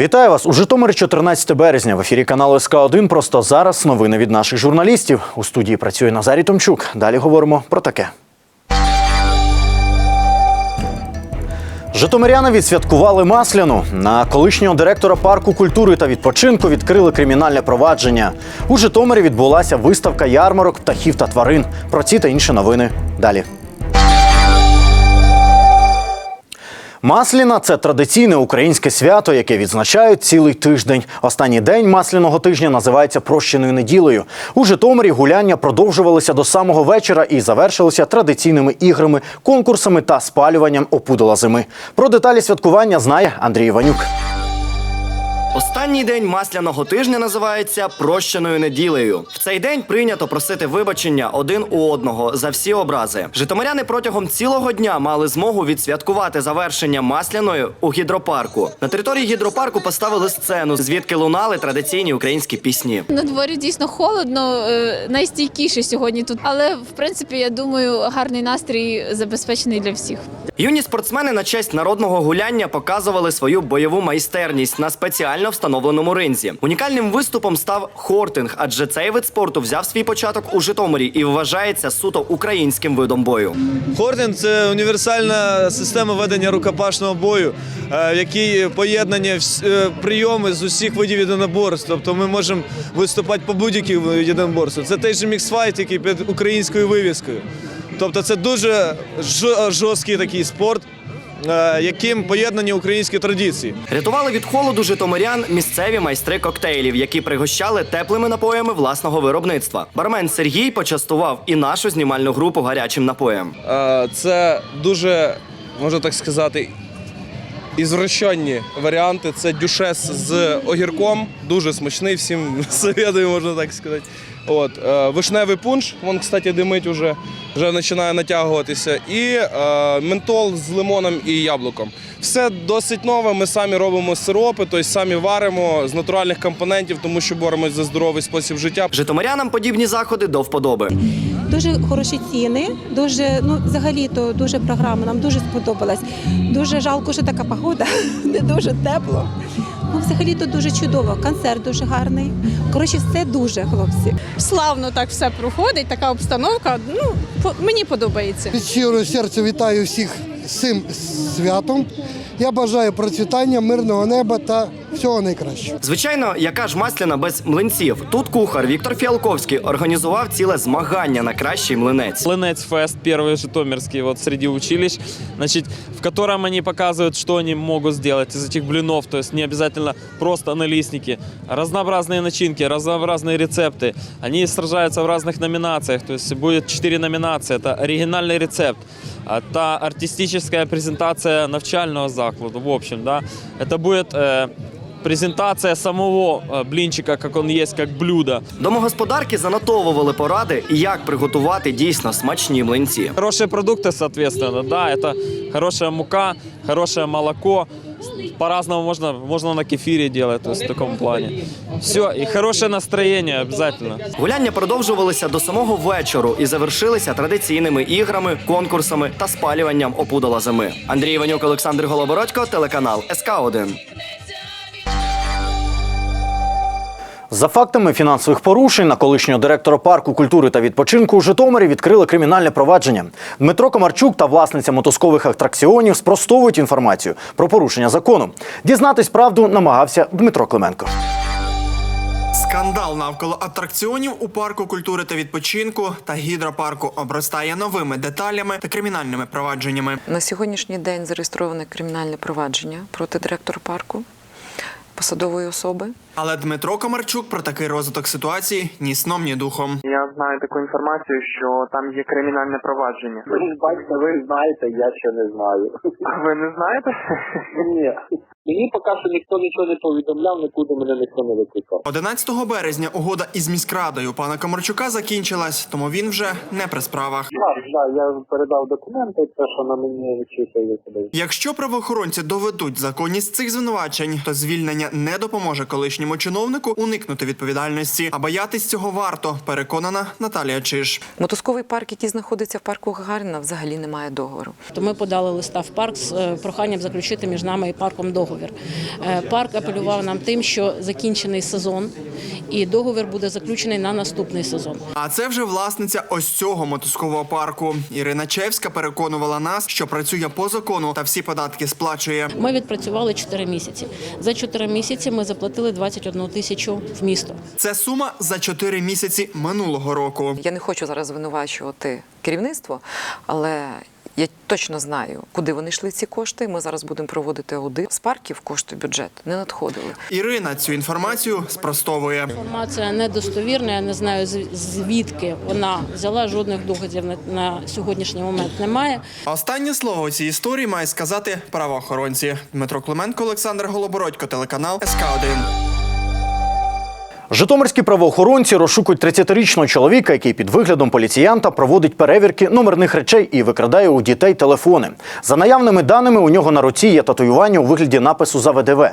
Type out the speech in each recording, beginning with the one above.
Вітаю вас у Житомирі 14 березня. В ефірі каналу СК 1 Просто зараз новини від наших журналістів. У студії працює Назарій Томчук. Далі говоримо про таке. Житомиряни відсвяткували Масляну. На колишнього директора парку культури та відпочинку відкрили кримінальне провадження. У Житомирі відбулася виставка ярмарок птахів та тварин. Про ці та інші новини далі. Масліна це традиційне українське свято, яке відзначають цілий тиждень. Останній день масляного тижня називається прощеною неділею. У Житомирі гуляння продовжувалися до самого вечора і завершилися традиційними іграми, конкурсами та спалюванням опудала зими. Про деталі святкування знає Андрій Іванюк. Останній день масляного тижня називається прощеною неділею. В цей день прийнято просити вибачення один у одного за всі образи. Житомиряни протягом цілого дня мали змогу відсвяткувати завершення масляної у гідропарку. На території гідропарку поставили сцену, звідки лунали традиційні українські пісні. На дворі дійсно холодно, е, найстійкіше сьогодні тут. Але в принципі, я думаю, гарний настрій забезпечений для всіх. Юні спортсмени на честь народного гуляння показували свою бойову майстерність на спеціально встановленому ринзі. Унікальним виступом став хортинг, адже цей вид спорту взяв свій початок у Житомирі і вважається суто українським видом бою. Хортинг це універсальна система ведення рукопашного бою, е, в якій поєднані е, прийоми з усіх видів єдиноборств. Тобто ми можемо виступати по будь-яких єдиноборствах. Це той же міксфайт, який під українською вивіскою. Тобто це дуже жорсткий такий спорт, яким поєднані українські традиції. Рятували від холоду житомирян місцеві майстри коктейлів, які пригощали теплими напоями власного виробництва. Бармен Сергій почастував і нашу знімальну групу гарячим напоєм. Е, Це дуже, можна так сказати, ізвращенні варіанти. Це дюшес з огірком, дуже смачний, всім советую, можна так сказати. От, е, вишневий пунш, він, кстати, димить уже, вже починає натягуватися. І е, ментол з лимоном і яблуком. Все досить нове. Ми самі робимо сиропи, тобто самі варимо з натуральних компонентів, тому що боремось за здоровий спосіб життя. Житомирянам подібні заходи до вподоби. Дуже хороші ціни, дуже ну взагалі то дуже програма. Нам дуже сподобалась. Дуже жалко, що така погода, не дуже тепло. Ну, взагалі тут дуже чудово. Концерт дуже гарний. Коротше, все дуже, хлопці. славно так все проходить, така обстановка. Ну, по- мені подобається. Від щирого серця вітаю всіх з цим святом. Я бажаю процвітання, мирного неба та всього найкращого. Звичайно, яка ж масляна без млинців. Тут кухар Віктор Фіалковський організував ціле змагання на кращий млинець. Лынец Фест, первый житомирский, вот среди училищ, значит, в котором они показывают, что они могут сделать из этих блинов, то есть не обязательно просто налистники, разнообразные начинки, разнообразные рецепты. Они сражаются в разных номинациях, то есть будет 4 номинации. Это оригинальный рецепт, это артистическая презентация навчального закладу, в общем, да. Это будет э, презентация самого э, блинчика, как он есть, как блюдо. Домогосподарки занотовували поради, як приготувати дійсно смачні млинці. Хорошие продукты, соответственно, да, это хорошая мука, хорошее молоко. По-разному можно, можно на кефире делать, то есть в таком плане. Все, и хорошее настроение обязательно. Гуляння продовжувалися до самого вечору і завершилися традиційними іграми, конкурсами та спалюванням опудала зими. Андрій Іванюк, Олександр Голобородько, телеканал СК 1 За фактами фінансових порушень на колишнього директора парку культури та відпочинку у Житомирі відкрили кримінальне провадження. Дмитро Комарчук та власниця мотузкових атракціонів спростовують інформацію про порушення закону. Дізнатись правду намагався Дмитро Клименко. Скандал навколо атракціонів у парку культури та відпочинку та гідропарку обростає новими деталями та кримінальними провадженнями. На сьогоднішній день зареєстроване кримінальне провадження проти директора парку, посадової особи. Але Дмитро Комарчук про такий розвиток ситуації ні сном, ні духом. Я знаю таку інформацію, що там є кримінальне провадження. Ви бачите, ви знаєте, я ще не знаю. А ви не знаєте? Ні. Мені поки що ніхто нічого не повідомляв, нікуди мене ніхто не викликав. 11 березня угода із міськрадою пана Комарчука закінчилась, тому він вже не при справах. Так, так, я передав документи, те, що на мені я себе. Якщо правоохоронці доведуть законність цих звинувачень, то звільнення не допоможе колишньому чиновнику уникнути відповідальності. А боятись цього варто, переконана Наталія Чиж. Мотузковий парк, який знаходиться в парку Гагаріна, взагалі не має договору. То ми подали листа в парк з е, проханням заключити між нами і парком договір. Е, Парк апелював нам тим, що закінчений сезон, і договір буде заключений на наступний сезон. А це вже власниця ось цього мотузкового парку. Ірина Чевська переконувала нас, що працює по закону та всі податки сплачує. Ми відпрацювали 4 місяці. За 4 місяці ми заплатили 21 тисячу в місто. Це сума за 4 місяці минулого року. Я не хочу зараз звинувачувати керівництво, але я точно знаю, куди вони йшли ці кошти. Ми зараз будемо проводити аудит. З парків кошти бюджет не надходили. Ірина цю інформацію спростовує. Інформація недостовірна. Я не знаю звідки вона взяла. Жодних доказів на, на сьогоднішній момент немає. Останнє слово у цій історії має сказати правоохоронці. Дмитро Клименко, Олександр Голобородько, телеканал СК 1 Житомирські правоохоронці розшукують 30-річного чоловіка, який під виглядом поліціянта проводить перевірки номерних речей і викрадає у дітей телефони. За наявними даними, у нього на руці є татуювання у вигляді напису за ВДВ.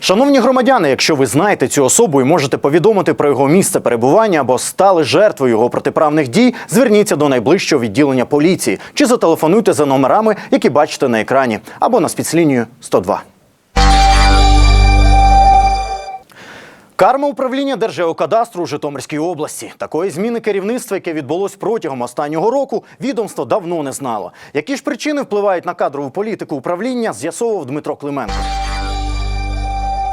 Шановні громадяни, якщо ви знаєте цю особу і можете повідомити про його місце перебування або стали жертвою його протиправних дій, зверніться до найближчого відділення поліції чи зателефонуйте за номерами, які бачите на екрані, або на спецлінію 102. Карма управління Держгеокадастру у Житомирській області. Такої зміни керівництва, яке відбулось протягом останнього року, відомство давно не знало. Які ж причини впливають на кадрову політику управління, з'ясовував Дмитро Клименко.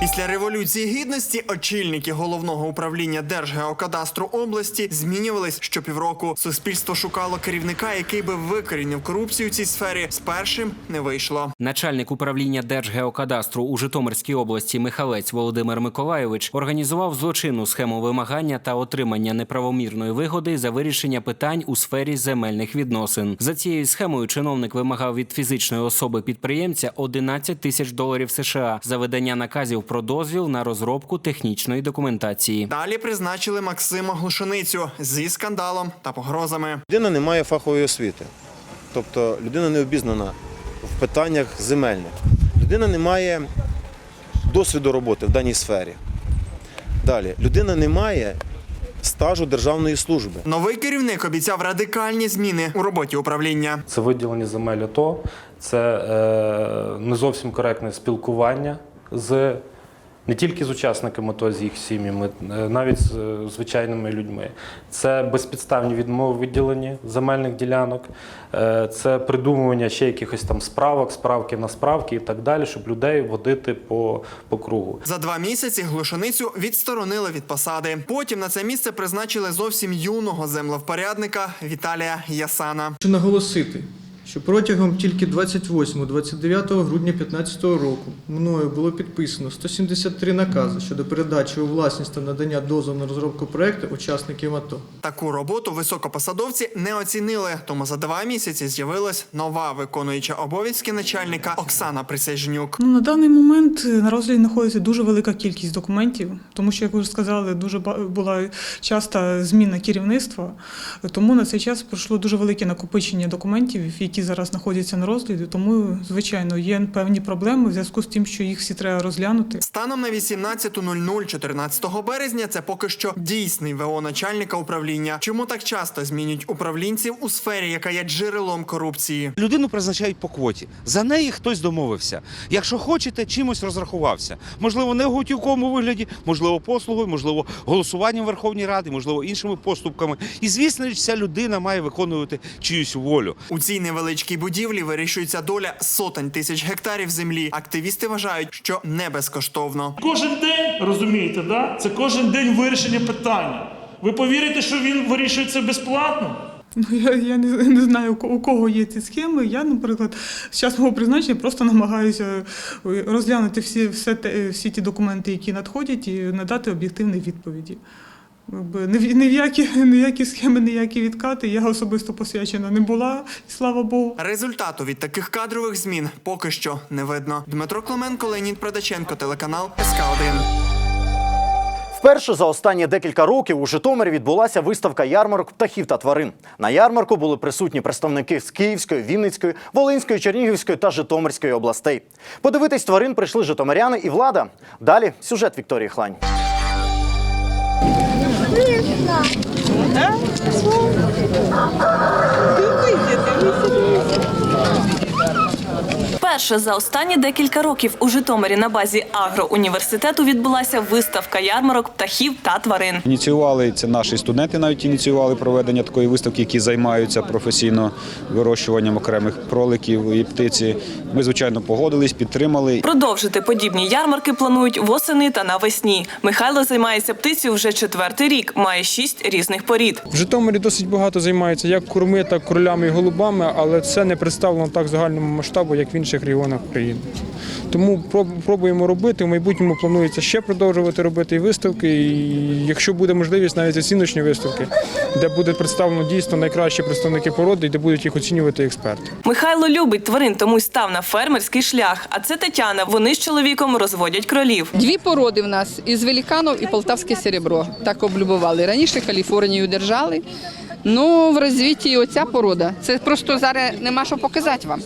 Після революції гідності очільники головного управління Держгеокадастру області змінювались щопівроку. Суспільство шукало керівника, який би викорінив корупцію у цій сфері. З першим не вийшло. Начальник управління Держгеокадастру у Житомирській області Михалець Володимир Миколайович організував злочинну схему вимагання та отримання неправомірної вигоди за вирішення питань у сфері земельних відносин. За цією схемою чиновник вимагав від фізичної особи підприємця 11 тисяч доларів США за видання наказів про дозвіл на розробку технічної документації. Далі призначили Максима Глушеницю зі скандалом та погрозами. Людина не має фахової освіти, тобто людина не обізнана в питаннях земельних. Людина не має досвіду роботи в даній сфері. Далі, людина не має стажу державної служби. Новий керівник обіцяв радикальні зміни у роботі управління. Це виділення земель АТО, це е, не зовсім коректне спілкування з не тільки з учасниками АТО, з їх сім'ями, е, навіть з е, звичайними людьми. Це безпідставні відмови виділення земельних ділянок, е, це придумування ще якихось там справок, справки на справки і так далі, щоб людей водити по, по кругу. За два місяці глушеницю відсторонили від посади. Потім на це місце призначили зовсім юного землевпорядника Віталія Ясана. Хочу наголосити, що протягом тільки 28-29 грудня 2015 року мною було підписано 173 накази щодо передачі у власність та надання дозволу на розробку проекту учасників АТО. Таку роботу високопосадовці не оцінили, тому за два місяці з'явилась нова виконуюча обов'язки начальника Оксана Присяжнюк. Ну, на даний момент е, на розгляді знаходиться дуже велика кількість документів, тому що, як ви вже сказали, дуже ба- була часта зміна керівництва. Тому на цей час пройшло дуже велике накопичення документів, які зараз знаходяться на розгляді. Тому, звичайно, є певні проблеми в зв'язку з тим, що їх всі треба розглянути. Станом на 18.00 14 березня це поки що дійсний ВО начальника управління. Чому так часто змінюють управлінців у сфері, яка є джерелом корупції? Людину призначають по квоті. За неї хтось домовився. Якщо хочете, чимось розрахувався. Можливо, не в готівковому вигляді, можливо, послугою, можливо, голосуванням Верховній Ради, можливо, іншими поступками. І звісно, ж, ця людина має виконувати чиюсь волю. У цій невеличкій будівлі вирішується доля сотень тисяч гектарів землі. Активісти вважають, що не безкоштовно. Кожен день, розумієте, да? це кожен день вирішення питання. Ви повірите, що він вирішується безплатно? Ну, я, я не, не знаю, у кого є ці схеми. Я, наприклад, з час мого призначення просто намагаюся е, розглянути всі, все те, всі ті документи, які надходять, і надати об'єктивні відповіді. Якби Ні, в- які, ніякі схеми, ніякі відкати. Я особисто посвячена не була, слава Богу. Результату від таких кадрових змін поки що не видно. Дмитро Клименко, Леонід Продаченко, телеканал СК 1 Вперше за останні декілька років у Житомирі відбулася виставка ярмарок птахів та тварин. На ярмарку були присутні представники з Київської, Вінницької, Волинської, Чернігівської та Житомирської областей. Подивитись тварин прийшли житомиряни і влада. Далі сюжет Вікторії Хлань. 我的 Вперше за останні декілька років у Житомирі на базі агроуніверситету відбулася виставка ярмарок птахів та тварин. Ініціювали це наші студенти, навіть ініціювали проведення такої виставки, які займаються професійно вирощуванням окремих кроликів і птиці. Ми звичайно погодились, підтримали. Продовжити подібні ярмарки планують восени та навесні. Михайло займається птицею вже четвертий рік, має шість різних порід. В Житомирі досить багато займаються як курми, так кролями і голубами, але це не представлено так загальному масштабу, як в інших регіонах України. Тому пробуємо робити. В майбутньому планується ще продовжувати робити і виставки. І якщо буде можливість, навіть оціночні виставки, де буде представлено дійсно найкращі представники породи і де будуть їх оцінювати експерти. Михайло любить тварин, тому й став на фермерський шлях. А це Тетяна. Вони з чоловіком розводять кролів. Дві породи в нас із Веліканов і Полтавське серебро. Так облюбували. Раніше Каліфорнію держали. Ну, в розвитті оця порода. Це просто зараз нема що показати вам.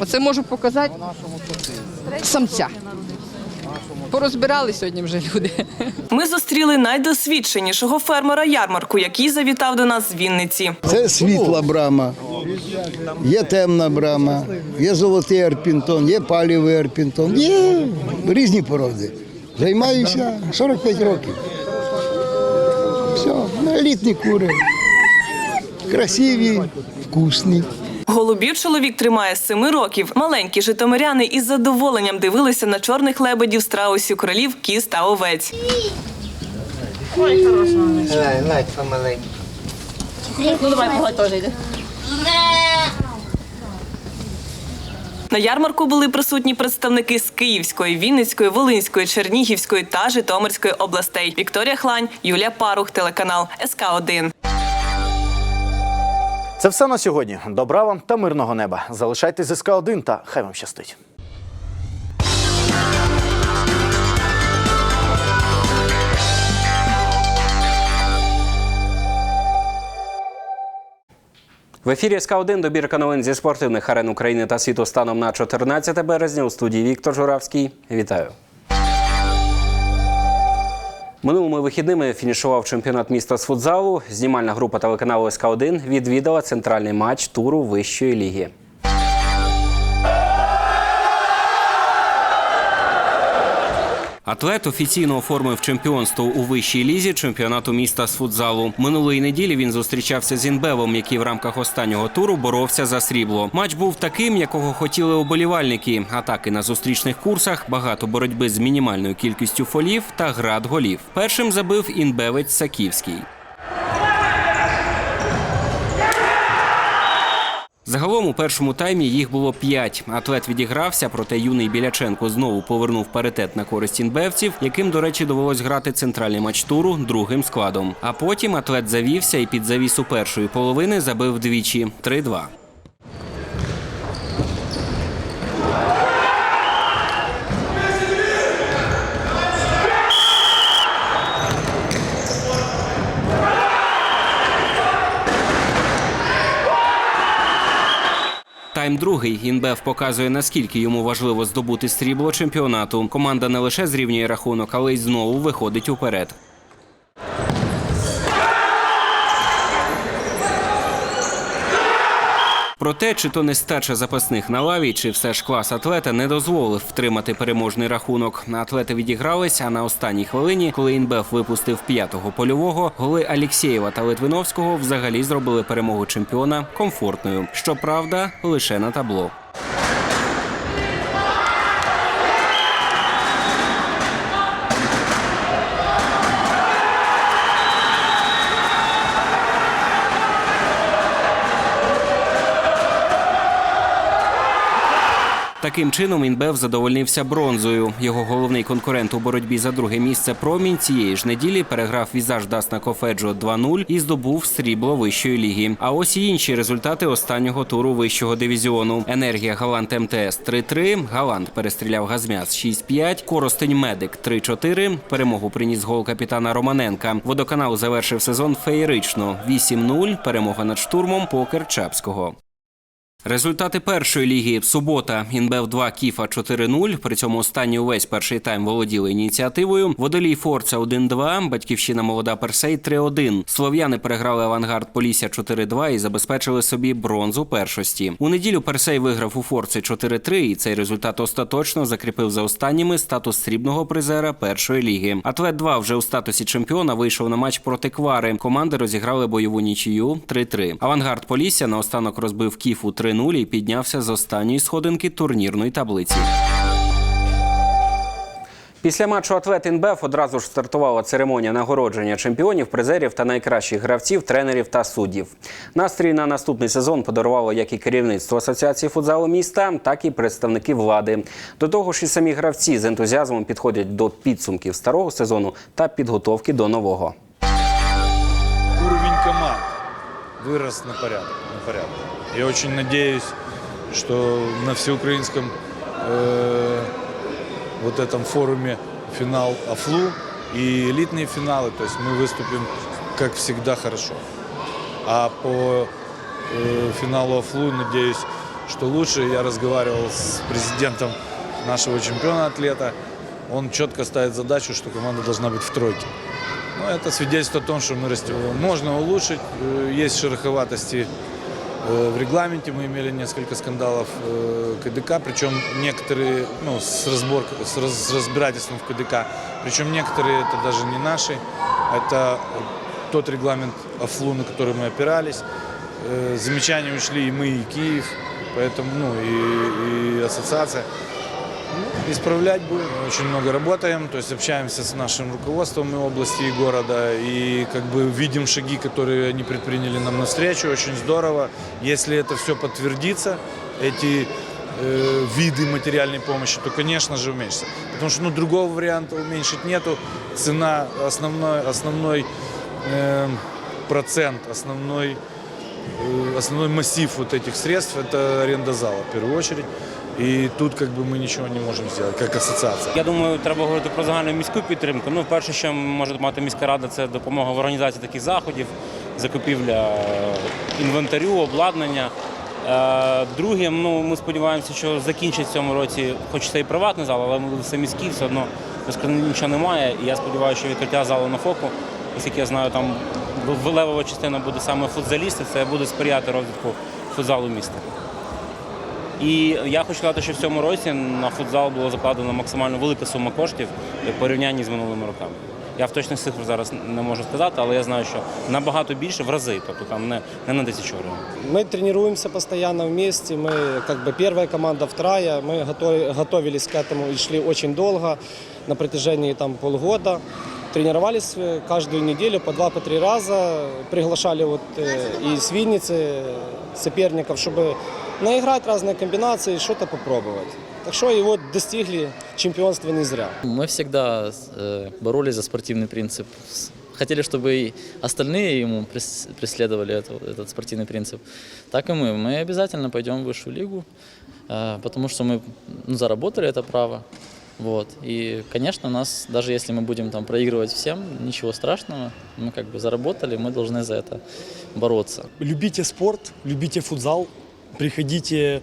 Оце можу показати самця. Порозбирали сьогодні вже люди. Ми зустріли найдосвідченішого фермера ярмарку, який завітав до нас з Вінниці. Це світла брама, є темна брама, є золотий ерпінтон, є палівий ерпінтон, є різні породи. Займаюся 45 років. Все, елітні кури. Красиві, вкусні. Голубів чоловік тримає з семи років. Маленькі житомиряни із задоволенням дивилися на чорних лебедів, страусів, кролів, кіз та овець. Ой, хороша. Ну, давай, погай теж йде. На ярмарку були присутні представники з Київської, Вінницької, Волинської, Чернігівської та Житомирської областей. Вікторія Хлань, Юлія Парух, телеканал СК 1 Це все на сьогодні. Добра вам та мирного неба. Залишайтесь з СК 1 та хай вам щастить. В ефірі СК 1 добірка новин зі спортивних арен України та світу станом на 14 березня у студії Віктор Журавський. Вітаю. Минулими вихідними фінішував чемпіонат міста з футзалу. Знімальна група телеканалу СК 1 відвідала центральний матч туру вищої ліги. Атлет офіційно оформив чемпіонство у вищій лізі чемпіонату міста з футзалу. Минулої неділі він зустрічався з Інбевом, який в рамках останнього туру боровся за срібло. Матч був таким, якого хотіли оболівальники. Атаки на зустрічних курсах, багато боротьби з мінімальною кількістю фолів та град голів. Першим забив інбевець Саківський. Загалом у першому таймі їх було п'ять. Атлет відігрався, проте юний Біляченко знову повернув паритет на користь інбевців, яким, до речі, довелось грати центральний матч туру другим складом. А потім атлет завівся і під завісу першої половини забив двічі 3-2. Тайм другий Інбев показує наскільки йому важливо здобути срібло чемпіонату. Команда не лише зрівнює рахунок, але й знову виходить уперед. Проте, чи то нестача запасних на лаві, чи все ж клас атлета не дозволив втримати переможний рахунок. Атлети відігрались, а на останній хвилині, коли Інбев випустив п'ятого польового, голи Алєксєєва та Литвиновського взагалі зробили перемогу чемпіона комфортною. Щоправда, лише на табло. Таким чином Інбев задовольнився бронзою. Його головний конкурент у боротьбі за друге місце промінь цієї ж неділі переграв візаж Дасна Кофеджо 2-0 і здобув срібло вищої ліги. А ось і інші результати останнього туру вищого дивізіону. Енергія Галант МТС 3-3, Галант перестріляв Газмяс 6-5, Коростень Медик 3-4. Перемогу приніс гол капітана Романенка. Водоканал завершив сезон феєрично 8-0. Перемога над штурмом покер Чапського. Результати першої ліги субота. Інбев 2 Кіфа 4-0. При цьому останні увесь перший тайм володіли ініціативою. Водолій Форца 1-2. Батьківщина Молода Персей 3-1. Слов'яни переграли авангард Полісся 4-2 і забезпечили собі бронзу першості. У неділю Персей виграв у Форці 4-3, і цей результат остаточно закріпив за останніми статус срібного призера першої ліги. Атлет 2 вже у статусі чемпіона вийшов на матч проти Квари. Команди розіграли бойову нічию 3-3. Авангард Полісся наостанок розбив Кіфу 3-0 і піднявся з останньої сходинки турнірної таблиці. Після матчу Атлет Інбеф одразу ж стартувала церемонія нагородження чемпіонів, призерів та найкращих гравців, тренерів та суддів. Настрій на наступний сезон подарувало як і керівництво асоціації футзалу міста, так і представники влади. До того ж, і самі гравці з ентузіазмом підходять до підсумків старого сезону та підготовки до нового. уровень команд вырос на порядок. На порядок. Я очень надеюсь, что на всеукраинском э, вот этом форуме финал АФЛУ и элитные финалы, то есть мы выступим, как всегда, хорошо. А по э, финалу АФЛУ, надеюсь, что лучше. Я разговаривал с президентом нашего чемпиона атлета. Он четко ставит задачу, что команда должна быть в тройке. Ну, это свидетельствует о том, что мы растем. Можно улучшить, э, есть шероховатости в регламенте. Мы имели несколько скандалов э, КДК, причем некоторые, ну, с, разбор, с, раз- с разбирательством в КДК. Причем некоторые это даже не наши, это тот регламент АФЛУ, на который мы опирались. Э, Замечания ушли и мы, и Киев, поэтому, ну, и, и ассоциация. Исправлять будем, очень много работаем, то есть общаемся с нашим руководством и области, и города, и как бы видим шаги, которые они предприняли нам навстречу, очень здорово. Если это все подтвердится, эти э, виды материальной помощи, то, конечно же, уменьшится. Потому что ну, другого варианта уменьшить нету. Цена, основной, основной э, процент, основной Э, основной массив вот этих средств – это аренда зала, в первую очередь. И тут как бы мы ничего не можем сделать, как ассоциация. Я думаю, треба говорити про загальну міську підтримку. Ну, перше, що може мати міська рада, це допомога в організації таких заходів, закупівля інвентарю, обладнання. Е, Друге, ну, ми сподіваємося, що закінчить в цьому році, хоч це і приватний зал, але все міський, все одно нічого немає. І я сподіваюся, що відкриття залу на ФОКу, оскільки я знаю, там вилевова частина буде саме футзалісти, це буде сприяти розвитку футзалу міста. І я хочу сказати, що в цьому році на футзал було закладено максимально велика сума коштів в порівнянні з минулими роками. Я в точних цифр зараз не можу сказати, але я знаю, що набагато більше в рази, тобто там не, не на тисячу гривень. Мы тренируемся постоянно вместе, мы как бы первая команда, вторая, мы готовы- готовились к этому и шли очень долго, на протяжении там полгода. Тренировались э, каждую неделю по два, по три раза, приглашали вот э, из Винницы соперников, чтобы наиграть разные комбинации, что-то попробовать. Так что и вот достигли чемпионства не зря. Мы всегда э, боролись за спортивный принцип. Хотели, чтобы и остальные ему прес- преследовали это- этот спортивный принцип. Так и мы. Мы обязательно пойдем в высшую лигу, э, потому что мы ну, заработали это право. Вот. И, конечно, нас, даже если мы будем там проигрывать всем, ничего страшного. Мы как бы заработали, мы должны за это бороться. Любите спорт, любите футзал, приходите,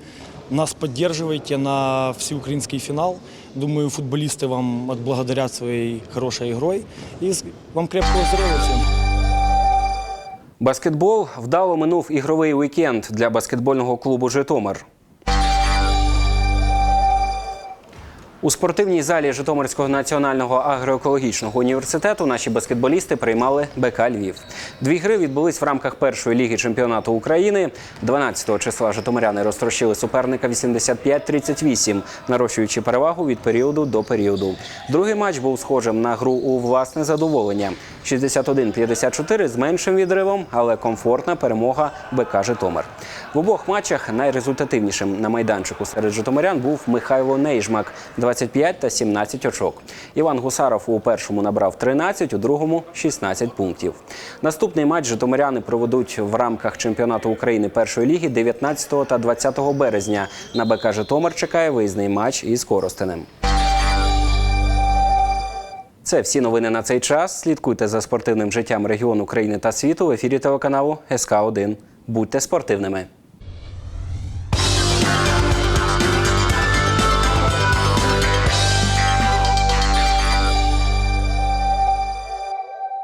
нас поддерживайте на всеукраинский финал. Думаю, футболисты вам отблагодарят своей хорошей игрой. И вам крепкого здоровья всем. Баскетбол вдало минув ігровий вікенд для баскетбольного клубу Житомир. У спортивній залі Житомирського національного агроекологічного університету наші баскетболісти приймали БК Львів. Дві гри відбулись в рамках першої ліги чемпіонату України. 12 числа Житомиряни розтрощили суперника 85-38, нарощуючи перевагу від періоду до періоду. Другий матч був схожим на гру у власне задоволення. 61-54 з меншим відривом, але комфортна перемога БК Житомир. В обох матчах найрезультативнішим на майданчику серед житомирян був Михайло Нейжмак 25 та 17 очок. Іван Гусаров у першому набрав 13, у другому 16 пунктів. Наступний матч житомиряни проведуть в рамках чемпіонату України першої ліги 19 та 20 березня. На БК Житомир чекає виїзний матч із Коростенем. Це всі новини на цей час. Слідкуйте за спортивним життям регіону України та світу в ефірі телеканалу СК 1 Будьте спортивними.